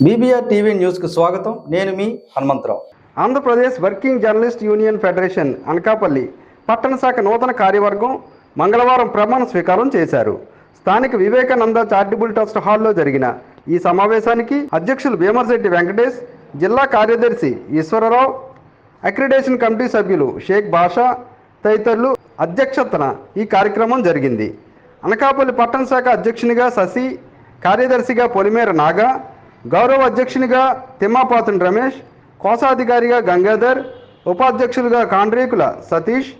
BBR TV న్యూస్కు స్వాగతం. నేను మీ Hanumantharao. Andhra Pradesh working journalist union federation Anakapalli పట్టణ శాఖ నూతన కార్యవర్గం మంగళవారం ప్రమాణ స్వీకారం చేశారు. స్థానిక వివేకానంద చారిటబుల్ ట్రస్ట్ హాల్లో జరిగిన ఈ సమావేశానికి అధ్యక్షులు భీమర్శెట్టి వెంకటేష్ జిల్లా కార్యదర్శి ఈశ్వరరావు అక్రిడేషన్ కమిటీ సభ్యులు షేక్ బాషా తదితరులు అధ్యక్షతన ఈ కార్యక్రమం జరిగింది. అనకాపల్లి పట్టణ శాఖ అధ్యక్షునిగా శశి కార్యదర్శిగా పొలిమేర నాగా గౌరవ అధ్యక్షునిగా తిమ్మాపాతుని రమేష్ కోశాధికారిగా గంగాధర్ ఉపాధ్యక్షులుగా కాండ్రేకుల సతీష్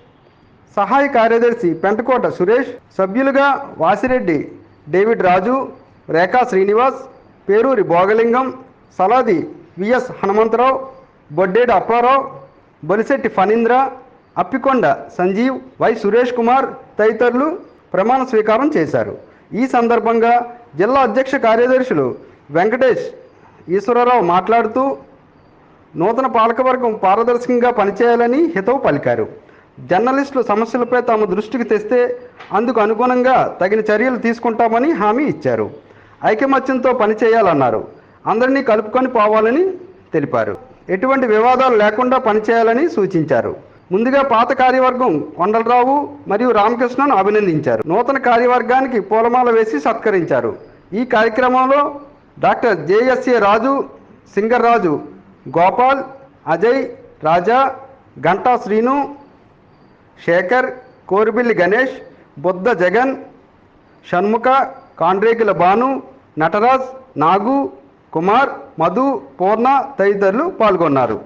సహాయ కార్యదర్శి పెంటకోట సురేష్ సభ్యులుగా Vasireddy David Raju Rekha Srinivas Peruri Bhogalingam Saladi VS Hanumantharao Boddedu Apparao Bolisetti Phanindra Appikonda Sanjeev Y Suresh Kumar తదితరులు ప్రమాణ స్వీకారం చేశారు. ఈ సందర్భంగా జిల్లా అధ్యక్ష కార్యదర్శులు వెంకటేష్ ఈశ్వరరావు మాట్లాడుతూ నూతన పాలకవర్గం పారదర్శకంగా పనిచేయాలని హితవు పలికారు. జర్నలిస్టులు సమస్యలపై తాము దృష్టికి తెస్తే అందుకు అనుగుణంగా తగిన చర్యలు తీసుకుంటామని హామీ ఇచ్చారు. ఐకమత్యంతో పనిచేయాలన్నారు. అందరినీ కలుపుకొని పోవాలని తెలిపారు. ఎటువంటి వివాదాలు లేకుండా పనిచేయాలని సూచించారు. ముందుగా పాత కార్యవర్గం కొండలరావు మరియు రామకృష్ణను అభినందించారు. నూతన కార్యవర్గానికి పూలమాల వేసి సత్కరించారు. ఈ కార్యక్రమంలో డాక్టర్ జేఎస్ఏ రాజు సింగర్రాజు గోపాల్ అజయ్ రాజా గంటా శ్రీను శేఖర్ కోరిబిల్లి గణేష్ బుద్ధ జగన్ షణ్ముఖ కాండ్రేకుల భాను నటరాజ్ నాగు కుమార్ మధు పూర్ణ తదితరులు పాల్గొన్నారు.